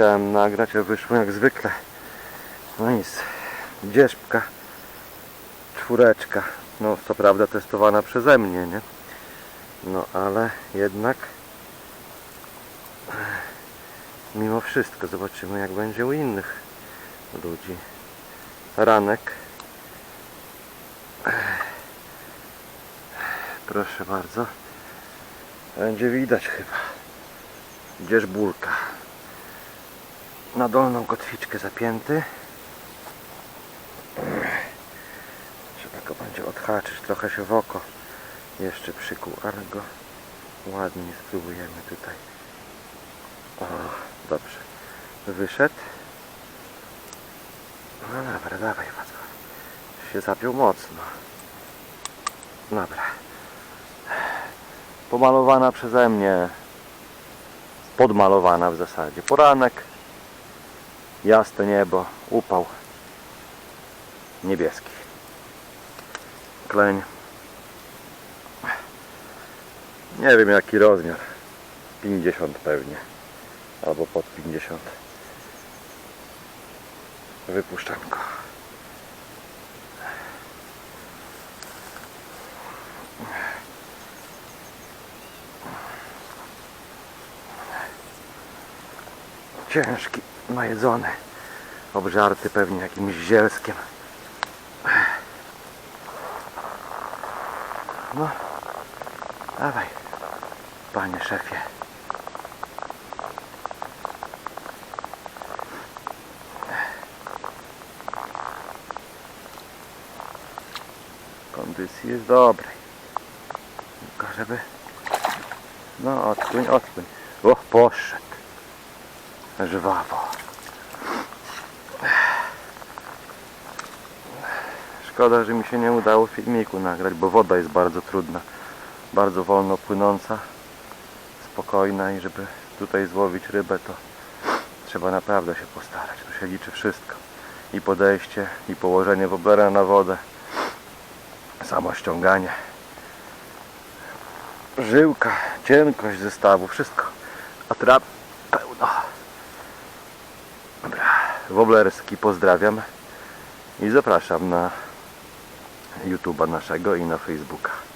chciałem nagrać, a wyszło jak zwykle. No nic. Dzieszpka. Czwóreczka. No co prawda testowana przeze mnie, nie? No ale jednak mimo wszystko zobaczymy jak będzie u innych ludzi. Ranek. Proszę bardzo. Będzie widać chyba. Gdzież burka. Na dolną kotwiczkę zapięty. Trzeba go będzie odhaczyć. Trochę się w oko jeszcze przykuł, ale go ładnie spróbujemy tutaj. O, dobrze. Wyszedł. No dobra, dawaj Wacław. Się zapiął mocno. Dobra. Pomalowana przeze mnie. Podmalowana w zasadzie. Poranek. Jasne niebo. Upał. Niebieski. Kleń. Nie wiem jaki rozmiar. 50 pewnie. Albo pod 50. Wypuszczam go. Ciężki, najedzony. Obżarty pewnie jakimś zielskiem. No, dawaj, panie szefie. Kondycji jest dobrej. Tylko żeby... No, odpłyń, odpłyń. O, poszedł. Żwawo. Szkoda, że mi się nie udało filmiku nagrać, bo woda jest bardzo trudna. Bardzo wolno płynąca, spokojna i żeby tutaj złowić rybę, to trzeba naprawdę się postarać. Tu się liczy wszystko. I podejście, i położenie woblera na wodę, samo ściąganie, żyłka, cienkość zestawu, wszystko. A Woblerski pozdrawiam i zapraszam na YouTube'a naszego i na Facebooka.